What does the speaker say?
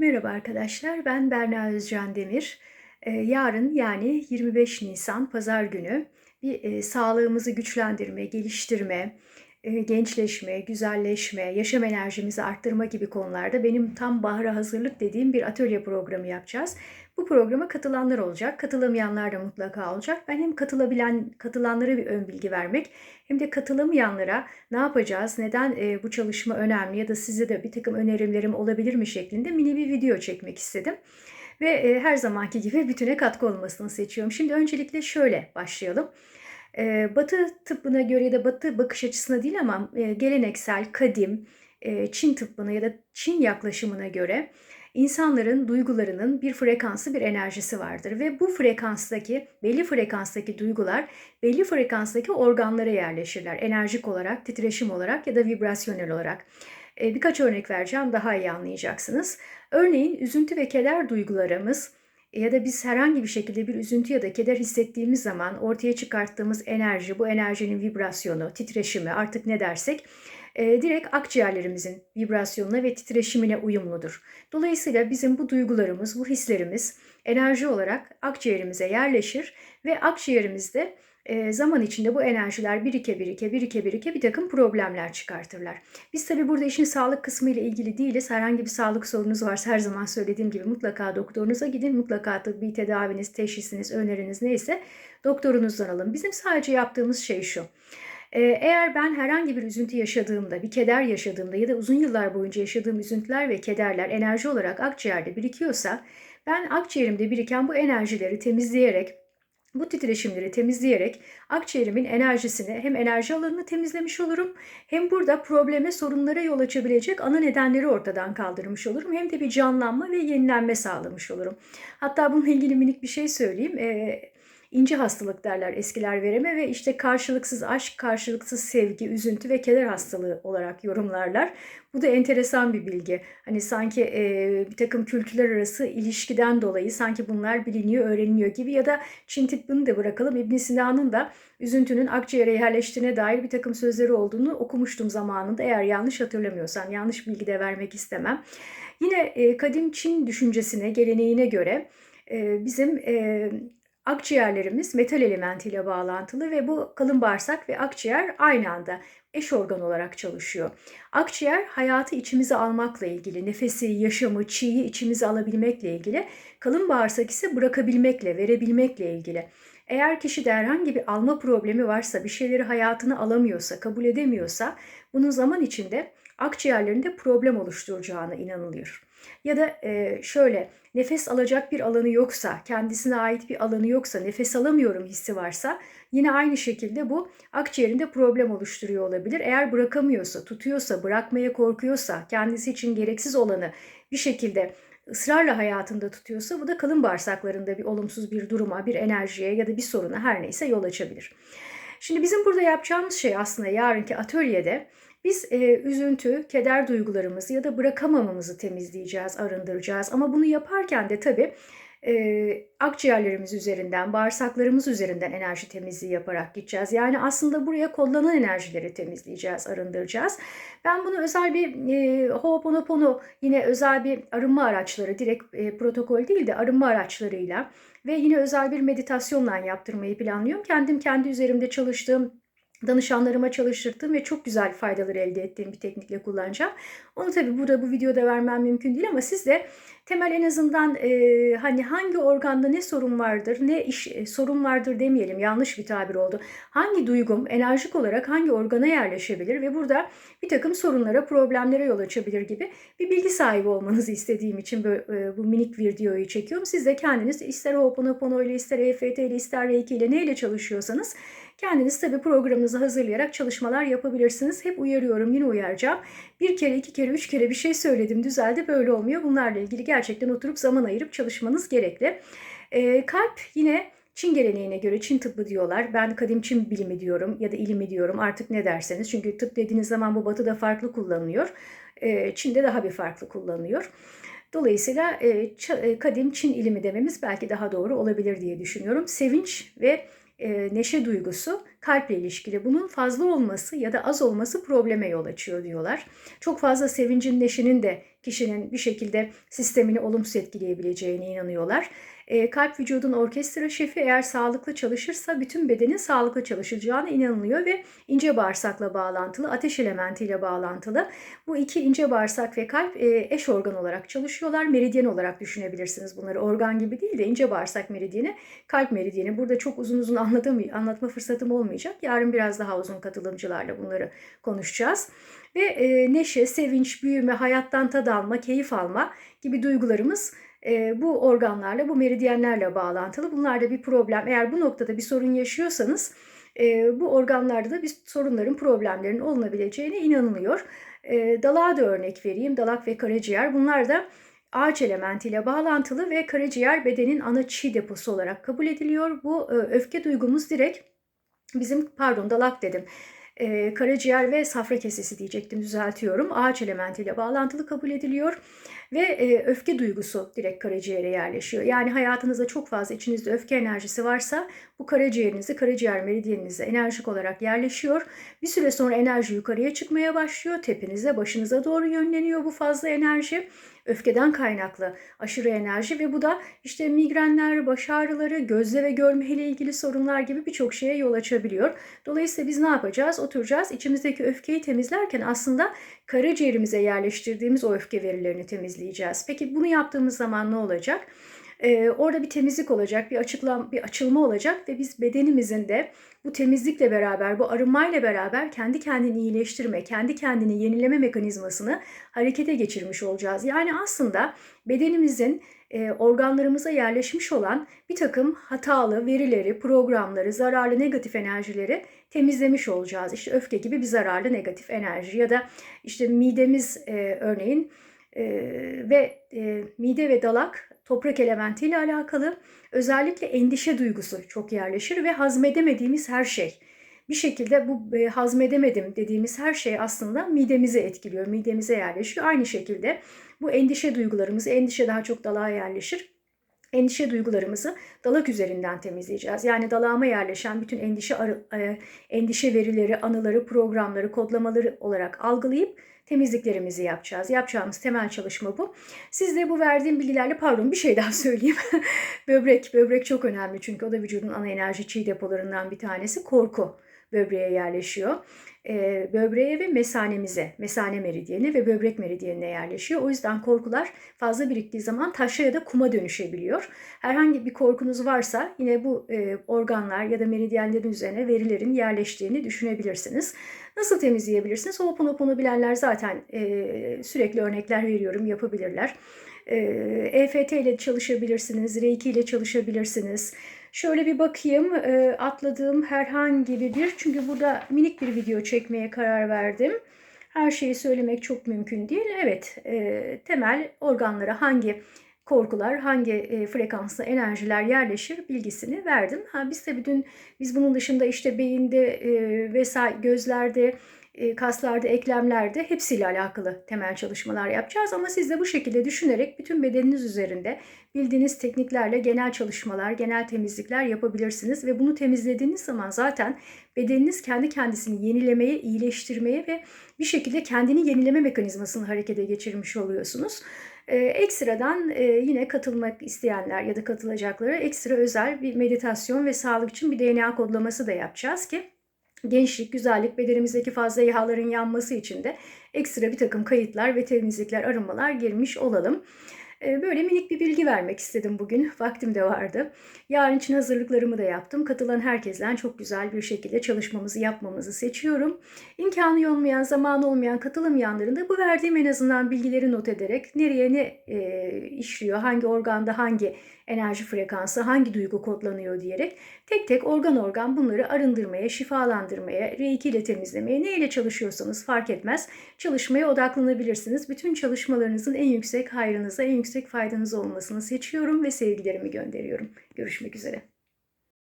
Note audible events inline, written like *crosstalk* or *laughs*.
Merhaba arkadaşlar, ben Berna Özcan Demir. Ee, yarın yani 25 Nisan Pazar günü bir e, sağlığımızı güçlendirme, geliştirme, gençleşme, güzelleşme, yaşam enerjimizi arttırma gibi konularda benim tam bahara hazırlık dediğim bir atölye programı yapacağız. Bu programa katılanlar olacak, katılamayanlar da mutlaka olacak. Ben hem katılabilen, katılanlara bir ön bilgi vermek hem de katılamayanlara ne yapacağız, neden e, bu çalışma önemli ya da size de bir takım önerimlerim olabilir mi şeklinde mini bir video çekmek istedim. Ve e, her zamanki gibi bütüne katkı olmasını seçiyorum. Şimdi öncelikle şöyle başlayalım. E, batı tıbbına göre ya da batı bakış açısına değil ama e, geleneksel, kadim, e, Çin tıbbına ya da Çin yaklaşımına göre insanların duygularının bir frekansı, bir enerjisi vardır ve bu frekanstaki, belli frekanstaki duygular belli frekanstaki organlara yerleşirler. Enerjik olarak, titreşim olarak ya da vibrasyonel olarak. Birkaç örnek vereceğim daha iyi anlayacaksınız. Örneğin üzüntü ve keder duygularımız ya da biz herhangi bir şekilde bir üzüntü ya da keder hissettiğimiz zaman ortaya çıkarttığımız enerji, bu enerjinin vibrasyonu, titreşimi artık ne dersek e, direkt akciğerlerimizin vibrasyonuna ve titreşimine uyumludur. Dolayısıyla bizim bu duygularımız, bu hislerimiz enerji olarak akciğerimize yerleşir ve akciğerimizde e, zaman içinde bu enerjiler birike birike birike birike bir takım problemler çıkartırlar. Biz tabi burada işin sağlık kısmı ile ilgili değiliz. Herhangi bir sağlık sorunuz varsa her zaman söylediğim gibi mutlaka doktorunuza gidin. Mutlaka tıbbi tedaviniz, teşhisiniz, öneriniz neyse doktorunuzdan alın. Bizim sadece yaptığımız şey şu. E, eğer ben herhangi bir üzüntü yaşadığımda, bir keder yaşadığımda ya da uzun yıllar boyunca yaşadığım üzüntüler ve kederler enerji olarak akciğerde birikiyorsa ben akciğerimde biriken bu enerjileri temizleyerek bu titreşimleri temizleyerek akciğerimin enerjisini hem enerji alanını temizlemiş olurum hem burada probleme sorunlara yol açabilecek ana nedenleri ortadan kaldırmış olurum hem de bir canlanma ve yenilenme sağlamış olurum. Hatta bununla ilgili minik bir şey söyleyeyim. Ee, ince hastalık derler eskiler vereme ve işte karşılıksız aşk, karşılıksız sevgi, üzüntü ve keder hastalığı olarak yorumlarlar. Bu da enteresan bir bilgi. Hani sanki e, bir takım kültürler arası ilişkiden dolayı sanki bunlar biliniyor, öğreniliyor gibi ya da Çin tıbbını da bırakalım. İbn Sina'nın da üzüntünün akciğere yerleştiğine dair bir takım sözleri olduğunu okumuştum zamanında. Eğer yanlış hatırlamıyorsam, yanlış bilgi de vermek istemem. Yine e, kadim Çin düşüncesine, geleneğine göre e, bizim e, Akciğerlerimiz metal elementiyle bağlantılı ve bu kalın bağırsak ve akciğer aynı anda eş organ olarak çalışıyor. Akciğer hayatı içimize almakla ilgili, nefesi, yaşamı, çiği içimize alabilmekle ilgili. Kalın bağırsak ise bırakabilmekle, verebilmekle ilgili. Eğer kişide herhangi bir alma problemi varsa, bir şeyleri hayatına alamıyorsa, kabul edemiyorsa bunun zaman içinde akciğerlerinde problem oluşturacağına inanılıyor. Ya da e, şöyle nefes alacak bir alanı yoksa, kendisine ait bir alanı yoksa, nefes alamıyorum hissi varsa yine aynı şekilde bu akciğerinde problem oluşturuyor olabilir. Eğer bırakamıyorsa, tutuyorsa, bırakmaya korkuyorsa, kendisi için gereksiz olanı bir şekilde ısrarla hayatında tutuyorsa bu da kalın bağırsaklarında bir olumsuz bir duruma, bir enerjiye ya da bir soruna her neyse yol açabilir. Şimdi bizim burada yapacağımız şey aslında yarınki atölyede biz e, üzüntü, keder duygularımızı ya da bırakamamamızı temizleyeceğiz, arındıracağız. Ama bunu yaparken de tabii e, akciğerlerimiz üzerinden, bağırsaklarımız üzerinden enerji temizliği yaparak gideceğiz. Yani aslında buraya kollanan enerjileri temizleyeceğiz, arındıracağız. Ben bunu özel bir e, Ho'oponopono yine özel bir arınma araçları, direkt e, protokol değil de arınma araçlarıyla ve yine özel bir meditasyonla yaptırmayı planlıyorum. Kendim kendi üzerimde çalıştığım danışanlarıma çalıştırdığım ve çok güzel faydalar elde ettiğim bir teknikle kullanacağım. Onu tabii burada bu videoda vermem mümkün değil ama siz de temel en azından e, hani hangi organda ne sorun vardır, ne iş e, sorun vardır demeyelim yanlış bir tabir oldu. Hangi duygum enerjik olarak hangi organa yerleşebilir ve burada bir takım sorunlara, problemlere yol açabilir gibi bir bilgi sahibi olmanızı istediğim için böyle, e, bu minik videoyu çekiyorum. Siz de kendiniz ister Ho'oponopono ile ister EFT ile ister Reiki ile neyle çalışıyorsanız Kendiniz tabi programınızı hazırlayarak çalışmalar yapabilirsiniz. Hep uyarıyorum yine uyaracağım. Bir kere, iki kere, üç kere bir şey söyledim düzeldi böyle olmuyor. Bunlarla ilgili gerçekten oturup zaman ayırıp çalışmanız gerekli. E, kalp yine Çin geleneğine göre Çin tıbbı diyorlar. Ben kadim Çin bilimi diyorum ya da ilimi diyorum artık ne derseniz. Çünkü tıp dediğiniz zaman bu batıda farklı kullanılıyor. E, Çin'de daha bir farklı kullanılıyor. Dolayısıyla e, kadim Çin ilimi dememiz belki daha doğru olabilir diye düşünüyorum. Sevinç ve e, neşe duygusu kalple ilişkili. Bunun fazla olması ya da az olması probleme yol açıyor diyorlar. Çok fazla sevincin, neşenin de kişinin bir şekilde sistemini olumsuz etkileyebileceğine inanıyorlar. E, kalp vücudun orkestra şefi eğer sağlıklı çalışırsa bütün bedenin sağlıklı çalışacağına inanılıyor ve ince bağırsakla bağlantılı, ateş elementiyle bağlantılı. Bu iki ince bağırsak ve kalp e, eş organ olarak çalışıyorlar. Meridyen olarak düşünebilirsiniz bunları. Organ gibi değil de ince bağırsak meridyeni, kalp meridyeni. Burada çok uzun uzun anlatamay anlatma fırsatım olmayacak. Yarın biraz daha uzun katılımcılarla bunları konuşacağız. Ve e, neşe, sevinç, büyüme, hayattan tad alma, keyif alma gibi duygularımız e, bu organlarla, bu meridyenlerle bağlantılı. Bunlarda bir problem, eğer bu noktada bir sorun yaşıyorsanız e, bu organlarda da bir sorunların, problemlerin olunabileceğine inanılıyor. E, dalağa da örnek vereyim. Dalak ve karaciğer bunlar da ağaç elementiyle bağlantılı ve karaciğer bedenin ana çi deposu olarak kabul ediliyor. Bu öfke duygumuz direkt bizim, pardon dalak dedim e, karaciğer ve safra kesesi diyecektim düzeltiyorum. Ağaç elementiyle bağlantılı kabul ediliyor ve e, öfke duygusu direkt karaciğere yerleşiyor. Yani hayatınızda çok fazla içinizde öfke enerjisi varsa bu karaciğerinizi, karaciğer meridyeninize enerjik olarak yerleşiyor. Bir süre sonra enerji yukarıya çıkmaya başlıyor. Tepenize, başınıza doğru yönleniyor bu fazla enerji öfkeden kaynaklı aşırı enerji ve bu da işte migrenler, baş ağrıları, gözle ve görme ile ilgili sorunlar gibi birçok şeye yol açabiliyor. Dolayısıyla biz ne yapacağız? Oturacağız. İçimizdeki öfkeyi temizlerken aslında karaciğerimize yerleştirdiğimiz o öfke verilerini temizleyeceğiz. Peki bunu yaptığımız zaman ne olacak? Ee, orada bir temizlik olacak, bir açıklam, bir açılma olacak ve biz bedenimizin de bu temizlikle beraber, bu arınmayla beraber kendi kendini iyileştirme, kendi kendini yenileme mekanizmasını harekete geçirmiş olacağız. Yani aslında bedenimizin e, organlarımıza yerleşmiş olan bir takım hatalı verileri, programları, zararlı negatif enerjileri temizlemiş olacağız. İşte öfke gibi bir zararlı negatif enerji ya da işte midemiz e, örneğin e, ve e, mide ve dalak toprak elementiyle alakalı. Özellikle endişe duygusu çok yerleşir ve hazmedemediğimiz her şey. Bir şekilde bu e, hazmedemedim dediğimiz her şey aslında midemize etkiliyor, midemize yerleşiyor. Aynı şekilde bu endişe duygularımız, endişe daha çok dalağa yerleşir. Endişe duygularımızı dalak üzerinden temizleyeceğiz. Yani dalağıma yerleşen bütün endişe e, endişe verileri, anıları, programları, kodlamaları olarak algılayıp temizliklerimizi yapacağız. Yapacağımız temel çalışma bu. Siz de bu verdiğim bilgilerle pardon bir şey daha *laughs* söyleyeyim. böbrek, böbrek çok önemli çünkü o da vücudun ana enerji çiğ depolarından bir tanesi. Korku böbreğe yerleşiyor. E, böbreğe ve mesanemize, mesane meridyeni ve böbrek meridyenine yerleşiyor. O yüzden korkular fazla biriktiği zaman taşa ya da kuma dönüşebiliyor. Herhangi bir korkunuz varsa yine bu e, organlar ya da meridyenlerin üzerine verilerin yerleştiğini düşünebilirsiniz. Nasıl temizleyebilirsiniz? Ho'oponopono bilenler zaten e, sürekli örnekler veriyorum yapabilirler. EFT ile çalışabilirsiniz, Reiki ile çalışabilirsiniz. Şöyle bir bakayım atladığım herhangi bir çünkü burada minik bir video çekmeye karar verdim. Her şeyi söylemek çok mümkün değil. Evet temel organlara hangi korkular, hangi e, frekanslı enerjiler yerleşir bilgisini verdim. Ha biz tabii dün biz bunun dışında işte beyinde e, vesaire gözlerde e, kaslarda, eklemlerde hepsiyle alakalı temel çalışmalar yapacağız. Ama siz de bu şekilde düşünerek bütün bedeniniz üzerinde bildiğiniz tekniklerle genel çalışmalar, genel temizlikler yapabilirsiniz. Ve bunu temizlediğiniz zaman zaten bedeniniz kendi kendisini yenilemeye, iyileştirmeye ve bir şekilde kendini yenileme mekanizmasını harekete geçirmiş oluyorsunuz. Ee, ekstradan e, yine katılmak isteyenler ya da katılacakları ekstra özel bir meditasyon ve sağlık için bir DNA kodlaması da yapacağız ki gençlik, güzellik, bedenimizdeki fazla yağların yanması için de ekstra bir takım kayıtlar ve temizlikler, arınmalar girmiş olalım. Ee, böyle minik bir bilgi vermek istedim bugün. Vaktim de vardı. Yarın için hazırlıklarımı da yaptım. Katılan herkesten çok güzel bir şekilde çalışmamızı yapmamızı seçiyorum. İmkanı olmayan, zamanı olmayan katılamayanların da bu verdiğim en azından bilgileri not ederek nereye ne e, işliyor, hangi organda hangi enerji frekansı, hangi duygu kodlanıyor diyerek tek tek organ organ bunları arındırmaya, şifalandırmaya, reiki ile temizlemeye, ne ile çalışıyorsanız fark etmez çalışmaya odaklanabilirsiniz. Bütün çalışmalarınızın en yüksek hayrınıza, en yüksek faydanıza olmasını seçiyorum ve sevgilerimi gönderiyorum. Görüşmek üzere.